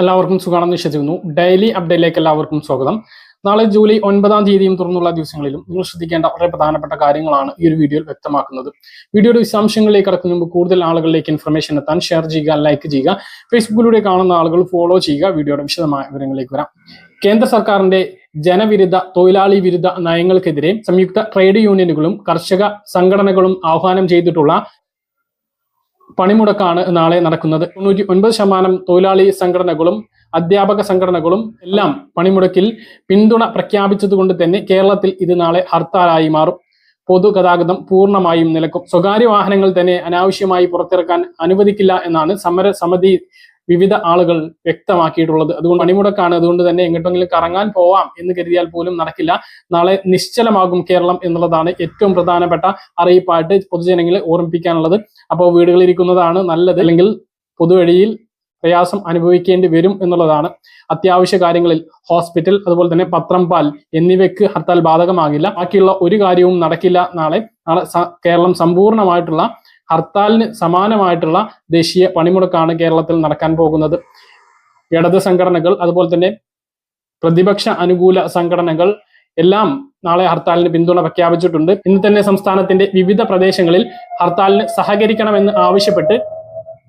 എല്ലാവർക്കും സുഖമാണെന്ന് വിശ്വസിക്കുന്നു. ഡെയിലി അപ്ഡേറ്റിലേക്ക് എല്ലാവർക്കും സ്വാഗതം. നാളെ ജൂലൈ ഒൻപതാം തീയതിയും തുറന്നുള്ള ദിവസങ്ങളിലും നിങ്ങൾ ശ്രദ്ധിക്കേണ്ട വളരെ പ്രധാനപ്പെട്ട കാര്യങ്ങളാണ് ഈ ഒരു വീഡിയോയിൽ വ്യക്തമാക്കുന്നത്. വീഡിയോയുടെ വിശദാംശങ്ങളിലേക്ക് കടക്കുന്ന മുമ്പ് കൂടുതൽ ആളുകളിലേക്ക് ഇൻഫർമേഷൻ എത്താൻ ഷെയർ ചെയ്യുക ലൈക്ക് ചെയ്യുക ഫേസ്ബുക്കിലൂടെ കാണുന്ന ആളുകൾ ഫോളോ ചെയ്യുക വീഡിയോയുടെ വിശദമായ വിവരങ്ങളിലേക്ക് വരാം. കേന്ദ്ര സർക്കാരിന്റെ ജനവിരുദ്ധ തൊഴിലാളി വിരുദ്ധ നയങ്ങൾക്കെതിരെ സംയുക്ത ട്രേഡ് യൂണിയനുകളും കർഷക സംഘടനകളും ആഹ്വാനം ചെയ്തിട്ടുള്ള പണിമുടക്കാണ് നാളെ നടക്കുന്നത്. തൊണ്ണൂറ്റി ഒൻപത് ശതമാനം തൊഴിലാളി സംഘടനകളും അധ്യാപക സംഘടനകളും എല്ലാം പണിമുടക്കിൽ പിന്തുണ പ്രഖ്യാപിച്ചതുകൊണ്ട് തന്നെ കേരളത്തിൽ ഇത് നാളെ ഹർത്താലായി മാറും. പൊതുഗതാഗതം പൂർണമായും നിലക്കും. സ്വകാര്യ വാഹനങ്ങൾ തന്നെ അനാവശ്യമായി പുറത്തിറക്കാൻ അനുവദിക്കില്ല എന്നാണ് സമര സമിതി വിവിധ ആളുകൾ വ്യക്തമാക്കിയിട്ടുള്ളത്. അതുകൊണ്ട് പണിമുടക്കാണ്. അതുകൊണ്ട് തന്നെ എങ്ങോട്ടെങ്കിലും കറങ്ങാൻ പോവാം എന്ന് കരുതിയാൽ പോലും നടക്കില്ല. നാളെ നിശ്ചലമാകും കേരളം എന്നുള്ളതാണ് ഏറ്റവും പ്രധാനപ്പെട്ട അറിയിപ്പായിട്ട് പൊതുജനങ്ങളെ ഓർമ്മിപ്പിക്കാനുള്ളത്. അപ്പോൾ വീടുകളിരിക്കുന്നതാണ് നല്ലത്. അല്ലെങ്കിൽ പൊതുവഴിയിൽ പ്രയാസം അനുഭവിക്കേണ്ടി വരും എന്നുള്ളതാണ്. അത്യാവശ്യ കാര്യങ്ങളിൽ ഹോസ്പിറ്റൽ അതുപോലെ തന്നെ പത്രം പാൽ എന്നിവയ്ക്ക് ഹർത്താൽ ബാധകമാകില്ല. ബാക്കിയുള്ള ഒരു കാര്യവും നടക്കില്ല നാളെ. നാളെ കേരളം സമ്പൂർണമായിട്ടുള്ള ഹർത്താലിന് സമാനമായിട്ടുള്ള ദേശീയ പണിമുടക്കാണ് കേരളത്തിൽ നടക്കാൻ പോകുന്നത്. ഇടത് സംഘടനകൾ അതുപോലെ തന്നെ പ്രതിപക്ഷ അനുകൂല സംഘടനകൾ എല്ലാം നാളെ ഹർത്താലിന് പിന്തുണ പ്രഖ്യാപിച്ചിട്ടുണ്ട്. ഇന്ന് തന്നെ സംസ്ഥാനത്തിന്റെ വിവിധ പ്രദേശങ്ങളിൽ ഹർത്താലിന് സഹകരിക്കണമെന്ന് ആവശ്യപ്പെട്ട്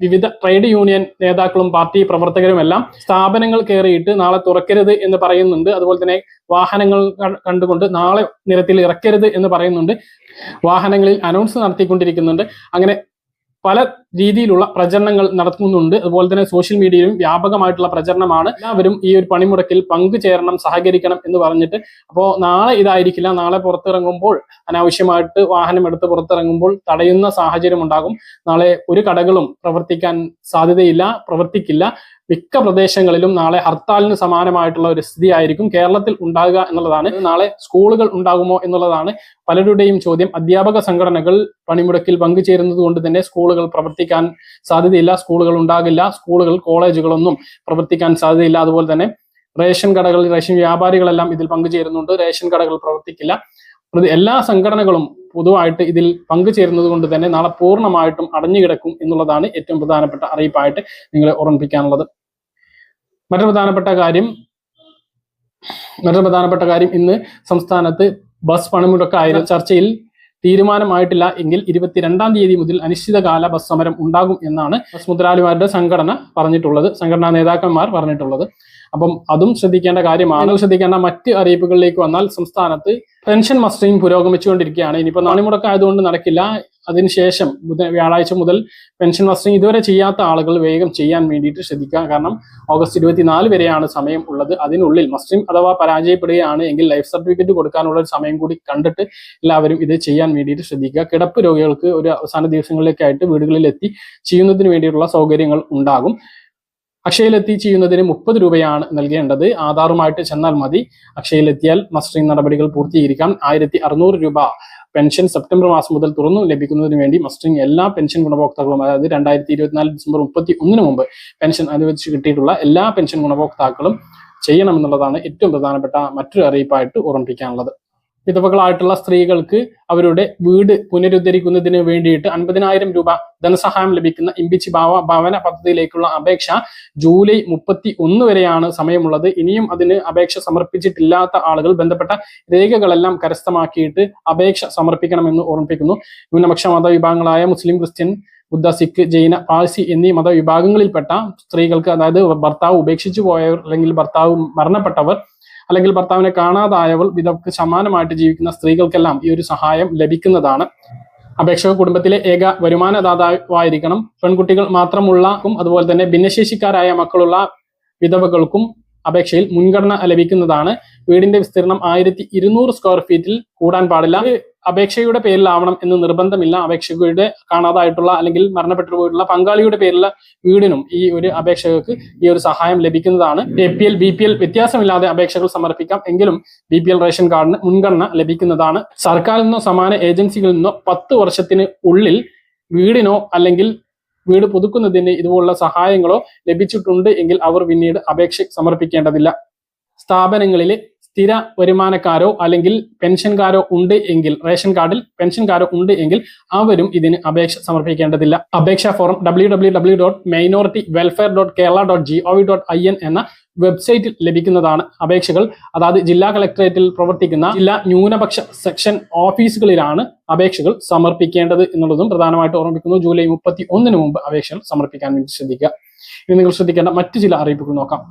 വിവിധ ട്രേഡ് യൂണിയൻ നേതാക്കളും പാർട്ടി പ്രവർത്തകരുമെല്ലാം സ്ഥാപനങ്ങൾ കയറിയിട്ട് നാളെ തുറക്കരുത് എന്ന് പറയുന്നുണ്ട്. അതുപോലെ തന്നെ വാഹനങ്ങൾ കണ്ടുകൊണ്ട് നാളെ നിരത്തിൽ ഇറക്കരുത് എന്ന് പറയുന്നുണ്ട്. വാഹനങ്ങളിൽ അനൗൺസ് നടത്തിക്കൊണ്ടിരിക്കുന്നുണ്ട്. അങ്ങനെ പല രീതിയിലുള്ള പ്രചരണങ്ങൾ നടത്തുന്നുണ്ട്. അതുപോലെ തന്നെ സോഷ്യൽ മീഡിയയിലും വ്യാപകമായിട്ടുള്ള പ്രചരണമാണ്. എല്ലാവരും ഈ ഒരു പണിമുടക്കിൽ പങ്കുചേരണം സഹകരിക്കണം എന്ന് പറഞ്ഞിട്ട് അപ്പോൾ നാളെ ഇതായിരിക്കില്ല. നാളെ പുറത്തിറങ്ങുമ്പോൾ അനാവശ്യമായിട്ട് വാഹനം എടുത്ത് പുറത്തിറങ്ങുമ്പോൾ തടയുന്ന സാഹചര്യം ഉണ്ടാകും. നാളെ ഒരു കടകളും പ്രവർത്തിക്കാൻ സാധ്യതയില്ല പ്രവർത്തിക്കില്ല. മിക്ക പ്രദേശങ്ങളിലും നാളെ ഹർത്താലിന് സമാനമായിട്ടുള്ള ഒരു സ്ഥിതി ആയിരിക്കും കേരളത്തിൽ ഉണ്ടാകുക എന്നുള്ളതാണ്. നാളെ സ്കൂളുകൾ ഉണ്ടാകുമോ എന്നുള്ളതാണ് പലരുടെയും ചോദ്യം. അധ്യാപക സംഘടനകൾ പണിമുടക്കിൽ പങ്കുചേരുന്നത് കൊണ്ട് തന്നെ സ്കൂളുകൾ പ്രവർത്തിക്കാൻ സാധ്യതയില്ല സ്കൂളുകൾ ഉണ്ടാകില്ല സ്കൂളുകൾ കോളേജുകളൊന്നും പ്രവർത്തിക്കാൻ സാധ്യതയില്ല. അതുപോലെ തന്നെ റേഷൻ കടകൾ റേഷൻ വ്യാപാരികളെല്ലാം ഇതിൽ പങ്കുചേരുന്നുണ്ട്. റേഷൻ കടകൾ പ്രവർത്തിക്കില്ല. എല്ലാ സംഘടനകളും പൊതുവായിട്ട് ഇതിൽ പങ്കുചേരുന്നത് കൊണ്ട് തന്നെ നാളെ പൂർണമായിട്ടും അടഞ്ഞുകിടക്കും എന്നുള്ളതാണ് ഏറ്റവും പ്രധാനപ്പെട്ട അറിയിപ്പായിട്ട് നിങ്ങളെ ഓർമ്മിപ്പിക്കാനുള്ളത്. മറ്റൊരു പ്രധാനപ്പെട്ട കാര്യം മറ്റൊരു പ്രധാനപ്പെട്ട കാര്യം ഇന്ന് സംസ്ഥാനത്ത് ബസ് പണിമുടക്കായ ചർച്ചയിൽ തീരുമാനമായിട്ടില്ല എങ്കിൽ ഇരുപത്തിരണ്ടാം തീയതി മുതൽ അനിശ്ചിതകാല ബസ് സമരം ഉണ്ടാകും എന്നാണ് ബസ് മുതലാളിമാരുടെ സംഘടന പറഞ്ഞിട്ടുള്ളത് സംഘടനാ നേതാക്കന്മാർ പറഞ്ഞിട്ടുള്ളത്. അപ്പം അതും ശ്രദ്ധിക്കേണ്ട കാര്യമാണ്. ശ്രദ്ധിക്കേണ്ട മറ്റ് അറിയിപ്പുകളിലേക്ക് വന്നാൽ സംസ്ഥാനത്ത് പെൻഷൻ മസ്റ്ററിംഗ് പുരോഗമിച്ചുകൊണ്ടിരിക്കുകയാണ്. ഇനിയിപ്പോൾ നാണിമുടക്കം ആയതുകൊണ്ട് നടക്കില്ല. അതിനുശേഷം ബുധ- വ്യാഴാഴ്ച മുതൽ പെൻഷൻ മസ്റ്ററിംഗ് ഇതുവരെ ചെയ്യാത്ത ആളുകൾ വേഗം ചെയ്യാൻ വേണ്ടിയിട്ട് ശ്രദ്ധിക്കുക. കാരണം ഓഗസ്റ്റ് ഇരുപത്തിനാല് വരെയാണ് സമയം ഉള്ളത്. അതിനുള്ളിൽ മസ്റ്ററിംഗ് അഥവാ പരാജയപ്പെടുകയാണ് എങ്കിൽ ലൈഫ് സർട്ടിഫിക്കറ്റ് കൊടുക്കാനുള്ള ഒരു സമയം കൂടി കണ്ടിട്ട് എല്ലാവരും ഇത് ചെയ്യാൻ വേണ്ടിയിട്ട് ശ്രദ്ധിക്കുക. കിടപ്പ് രോഗികൾക്ക് ഒരു അവസാന ദിവസങ്ങളിലേക്കായിട്ട് വീടുകളിലെത്തി ചെയ്യുന്നതിന് വേണ്ടിയിട്ടുള്ള സൗകര്യങ്ങൾ ഉണ്ടാകും. അക്ഷയയിലെത്തി ചെയ്യുന്നതിന് മുപ്പത് രൂപയാണ് നൽകേണ്ടത്. ആധാറുമായിട്ട് ചെന്നാൽ മതി. അക്ഷയയിലെത്തിയാൽ മസ്റ്ററിംഗ് നടപടികൾ പൂർത്തീകരിക്കാം. ആയിരത്തി രൂപ പെൻഷൻ സെപ്റ്റംബർ മാസം മുതൽ തുറന്നു ലഭിക്കുന്നതിന് വേണ്ടി മസ്റ്ററിംഗ് എല്ലാ പെൻഷൻ ഗുണഭോക്താക്കളും അതായത് രണ്ടായിരത്തി ഇരുപത്തിനാല് ഡിസംബർ മുപ്പത്തി ഒന്നിന് മുമ്പ് പെൻഷൻ അനുവദിച്ച് കിട്ടിയിട്ടുള്ള എല്ലാ പെൻഷൻ ഗുണഭോക്താക്കളും ചെയ്യണമെന്നുള്ളതാണ് ഏറ്റവും പ്രധാനപ്പെട്ട മറ്റൊരു അറിയിപ്പായിട്ട് ഓർമ്മിപ്പിക്കാനുള്ളത്. വിധവകളായിട്ടുള്ള സ്ത്രീകൾക്ക് അവരുടെ വീട് പുനരുദ്ധരിക്കുന്നതിന് വേണ്ടിയിട്ട് അൻപതിനായിരം രൂപ ധനസഹായം ലഭിക്കുന്ന ഇമ്പിച്ചി ഭാവ ഭവന പദ്ധതിയിലേക്കുള്ള അപേക്ഷ ജൂലൈ മുപ്പത്തി ഒന്ന് വരെയാണ് സമയമുള്ളത്. ഇനിയും അതിന് അപേക്ഷ സമർപ്പിച്ചിട്ടില്ലാത്ത ആളുകൾ ബന്ധപ്പെട്ട രേഖകളെല്ലാം കരസ്ഥമാക്കിയിട്ട് അപേക്ഷ സമർപ്പിക്കണമെന്ന് ഓർമ്മിപ്പിക്കുന്നു. ന്യൂനപക്ഷ മതവിഭാഗങ്ങളായ മുസ്ലിം ക്രിസ്ത്യൻ ബുദ്ധ സിഖ് ജൈന പാഴ്സി എന്നീ മതവിഭാഗങ്ങളിൽപ്പെട്ട സ്ത്രീകൾക്ക് അതായത് ഭർത്താവ് ഉപേക്ഷിച്ചു പോയവർ അല്ലെങ്കിൽ ഭർത്താവ് മരണപ്പെട്ടവർ അല്ലെങ്കിൽ ഭർത്താവിനെ കാണാതായവൾ വിധവക്ക് സമാനമായിട്ട് ജീവിക്കുന്ന സ്ത്രീകൾക്കെല്ലാം ഈ ഒരു സഹായം ലഭിക്കുന്നതാണ്. അപേക്ഷക കുടുംബത്തിലെ ഏക വരുമാനദാതാവായിരിക്കണം. പെൺകുട്ടികൾ മാത്രമുള്ളക്കും അതുപോലെ തന്നെ ഭിന്നശേഷിക്കാരായ മക്കളുള്ള വിധവകൾക്കും അപേക്ഷയിൽ മുൻഗണന ലഭിക്കുന്നതാണ്. വീടിന്റെ വിസ്തീർണം ആയിരത്തി ഇരുന്നൂറ് സ്ക്വയർ ഫീറ്റിൽ കൂടാൻ പാടില്ല. അപേക്ഷയുടെ പേരിലാവണം എന്ന് നിർബന്ധമില്ല. അപേക്ഷകയുടെ കാണാതായിട്ടുള്ള അല്ലെങ്കിൽ മരണപ്പെട്ടു പോയിട്ടുള്ള പങ്കാളിയുടെ പേരിലുള്ള വീടിനും ഈ ഒരു അപേക്ഷകർക്ക് ഈ ഒരു സഹായം ലഭിക്കുന്നതാണ്. A P L B P L വ്യത്യാസമില്ലാതെ അപേക്ഷകൾ സമർപ്പിക്കാം. എങ്കിലും ബി പി എൽ റേഷൻ കാർഡിന് മുൻഗണന ലഭിക്കുന്നതാണ്. സർക്കാരിൽ നിന്നോ സമാന ഏജൻസികളിൽ നിന്നോ പത്ത് വർഷത്തിന് ഉള്ളിൽ വീടിനോ അല്ലെങ്കിൽ വീട് പുതുക്കുന്നതിന് ഇതുപോലുള്ള സഹായങ്ങളോ ലഭിച്ചിട്ടുണ്ട് എങ്കിൽ അവർ പിന്നീട് അപേക്ഷ സമർപ്പിക്കേണ്ടതില്ല. സ്ഥാപനങ്ങളിൽ സ്ഥിര വരുമാനക്കാരോ അല്ലെങ്കിൽ പെൻഷൻകാരോ ഉണ്ട് എങ്കിൽ റേഷൻ കാർഡിൽ പെൻഷൻകാരോ ഉണ്ട് എങ്കിൽ അവരും ഇതിന് അപേക്ഷ സമർപ്പിക്കേണ്ടതില്ല. അപേക്ഷാ form W W W dot minority welfare dot Kerala dot G O V dot I N എന്ന വെബ്സൈറ്റിൽ ലഭിക്കുന്നതാണ് അപേക്ഷകൾ. അതായത് ജില്ലാ കളക്ടറേറ്റിൽ പ്രവർത്തിക്കുന്ന ജില്ലാ ന്യൂനപക്ഷ സെക്ഷൻ ഓഫീസുകളിലാണ് അപേക്ഷകൾ സമർപ്പിക്കേണ്ടത് എന്നുള്ളതും പ്രധാനമായിട്ട് ഓർമ്മിക്കുന്നു ജൂലൈ മുപ്പത്തി ഒന്നിന് മുമ്പ് അപേക്ഷകൾ സമർപ്പിക്കാൻ വേണ്ടി ശ്രദ്ധിക്കുക. ഇനി നിങ്ങൾ ശ്രദ്ധിക്കേണ്ട മറ്റു ചില അറിയിപ്പുകൾ നോക്കാം.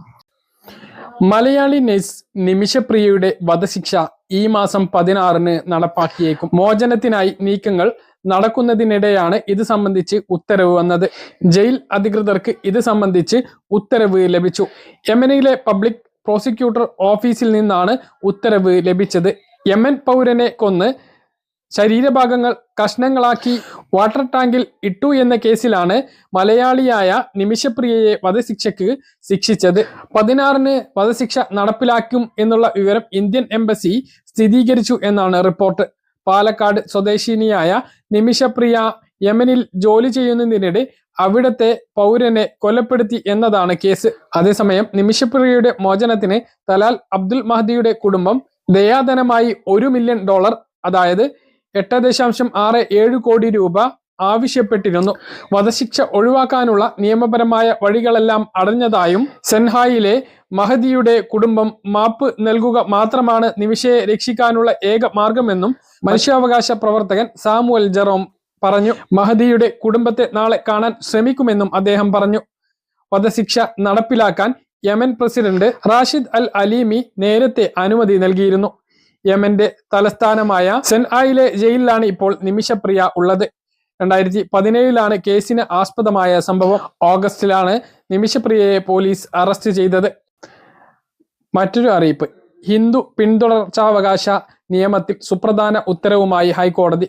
മലയാളി നഴ്സ് നിമിഷപ്രിയയുടെ വധശിക്ഷ ഈ മാസം പതിനാറിന് നടപ്പാക്കിയേക്കും. മോചനത്തിനായി നീക്കങ്ങൾ നടക്കുന്നതിനിടെയാണ് ഇത് സംബന്ധിച്ച് ഉത്തരവ് വന്നത്. ജയിൽ അധികൃതർക്ക് ഇത് സംബന്ധിച്ച് ഉത്തരവ് ലഭിച്ചു. യമനിലെ പബ്ലിക് പ്രോസിക്യൂട്ടർ ഓഫീസിൽ നിന്നാണ് ഉത്തരവ് ലഭിച്ചത്. യമൻ പൗരനെ കൊന്ന് ശരീരഭാഗങ്ങൾ കഷ്ണങ്ങളാക്കി വാട്ടർ ടാങ്കിൽ ഇട്ടു എന്ന കേസിലാണ് മലയാളിയായ നിമിഷപ്രിയയെ വധശിക്ഷയ്ക്ക് ശിക്ഷിച്ചത്. പതിനാറിന് വധശിക്ഷ നടപ്പിലാക്കും എന്നുള്ള വിവരം ഇന്ത്യൻ എംബസി സ്ഥിരീകരിച്ചു എന്നാണ് റിപ്പോർട്ട്. പാലക്കാട് സ്വദേശിനിയായ നിമിഷപ്രിയ യമനിൽ ജോലി ചെയ്യുന്നതിനിടെ അവിടത്തെ പൗരനെ കൊലപ്പെടുത്തി എന്നതാണ് കേസ്. അതേസമയം നിമിഷപ്രിയയുടെ മോചനത്തിന് തലാൽ അബ്ദുൽ മഹദിയുടെ കുടുംബം ദയാധനമായി ഒരു മില്യൺ ഡോളർ അതായത് എട്ട് ദശാംശം ആറ് ഏഴ് കോടി രൂപ ആവശ്യപ്പെട്ടിരുന്നു. വധശിക്ഷ ഒഴിവാക്കാനുള്ള നിയമപരമായ വഴികളെല്ലാം അടഞ്ഞതായും സെൻഹായിലെ മഹദിയുടെ കുടുംബം മാപ്പ് നൽകുക മാത്രമാണ് നിമിഷയെ രക്ഷിക്കാനുള്ള ഏക മാർഗമെന്നും മനുഷ്യാവകാശ പ്രവർത്തകൻ സാമുവൽ ജെറോം പറഞ്ഞു. മഹദിയുടെ കുടുംബത്തെ നാളെ കാണാൻ ശ്രമിക്കുമെന്നും അദ്ദേഹം പറഞ്ഞു. വധശിക്ഷ നടപ്പിലാക്കാൻ Yemen president Rashad al Alimi നേരത്തെ അനുമതി നൽകിയിരുന്നു. യമന്റെ തലസ്ഥാനമായ സെൻആയിലെ ജയിലിലാണ് ഇപ്പോൾ നിമിഷപ്രിയ ഉള്ളത്. രണ്ടായിരത്തി പതിനേഴിലാണ് കേസിന് ആസ്പദമായ സംഭവം ഓഗസ്റ്റിലാണ് നിമിഷപ്രിയയെ പോലീസ് അറസ്റ്റ് ചെയ്തത്. മറ്റൊരു അറിയിപ്പ്. ഹിന്ദു പിന്തുടർച്ചാവകാശ നിയമത്തിൽ സുപ്രധാന ഉത്തരവുമായി ഹൈക്കോടതി.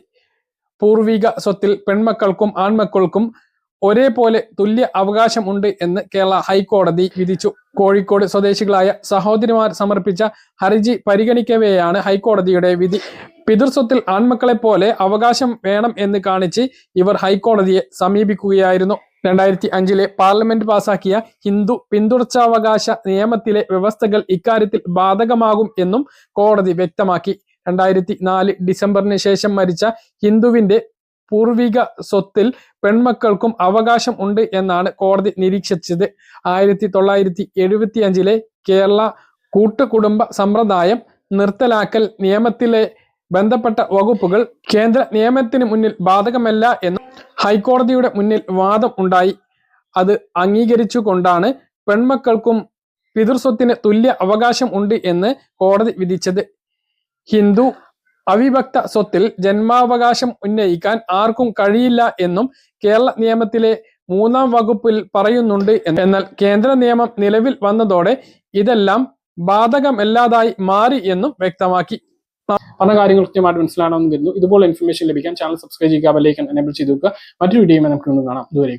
പൂർവിക സ്വത്തിൽ പെൺമക്കൾക്കും ആൺമക്കൾക്കും ഒരേപോലെ തുല്യ അവകാശം ഉണ്ട് എന്ന് കേരള ഹൈക്കോടതി വിധിച്ചു. കോഴിക്കോട് സ്വദേശികളായ സഹോദരിമാർ സമർപ്പിച്ച ഹർജി പരിഗണിക്കവെയാണ് ഹൈക്കോടതിയുടെ വിധി. പിതൃസ്വത്തിൽ ആൺമക്കളെ പോലെ അവകാശം വേണം എന്ന് കാണിച്ച് ഇവർ ഹൈക്കോടതിയെ സമീപിക്കുകയായിരുന്നു. രണ്ടായിരത്തി അഞ്ചിലെ പാർലമെന്റ് പാസാക്കിയ ഹിന്ദു പിന്തുടർച്ചാവകാശ നിയമത്തിലെ വ്യവസ്ഥകൾ ഇക്കാര്യത്തിൽ ബാധകമാകും എന്നും കോടതി വ്യക്തമാക്കി. രണ്ടായിരത്തി നാല് ഡിസംബറിന് ശേഷം മരിച്ച ഹിന്ദുവിന്റെ പൂർവിക സ്വത്തിൽ പെൺമക്കൾക്കും അവകാശം ഉണ്ട് എന്നാണ് കോടതി നിരീക്ഷിച്ചത്. ആയിരത്തി തൊള്ളായിരത്തി എഴുപത്തി അഞ്ചിലെ കേരള കൂട്ടുകുടുംബ സമ്പ്രദായം നിർത്തലാക്കൽ നിയമത്തിലെ ബന്ധപ്പെട്ട വകുപ്പുകൾ കേന്ദ്ര നിയമത്തിന് മുന്നിൽ ബാധകമല്ല എന്ന് ഹൈക്കോടതിയുടെ മുന്നിൽ വാദം ഉണ്ടായി. അത് അംഗീകരിച്ചുകൊണ്ടാണ് പെൺമക്കൾക്കും പിതൃസ്വത്തിന് തുല്യ അവകാശം ഉണ്ട് എന്ന് കോടതി വിധിച്ചത്. ഹിന്ദു അവിഭക്ത സ്വത്തിൽ ജന്മാവകാശം ഉന്നയിക്കാൻ ആർക്കും കഴിയില്ല എന്നും കേരള നിയമത്തിലെ മൂന്നാം വകുപ്പിൽ പറയുന്നുണ്ട് എന്നാൽ കേന്ദ്ര നിയമം നിലവിൽ വന്നതോടെ ഇതെല്ലാം ബാധകമല്ലാതായി മാറി എന്നും വ്യക്തമാക്കി. പറഞ്ഞ കാര്യങ്ങൾ കൃത്യമായിട്ട് മനസ്സിലാണെന്ന് കരുതുന്നു. ഇതുപോലെ ഇൻഫർമേഷൻ ലഭിക്കാൻ ചാനൽ സബ്സ്ക്രൈബ് ചെയ്യുക ബെല്ലൈക്കൻ എനേബിൾ ചെയ്തു വെക്കുക. മറ്റൊരു വീഡിയോയുമായി നമുക്ക് കാണാം. ഇതുവരെ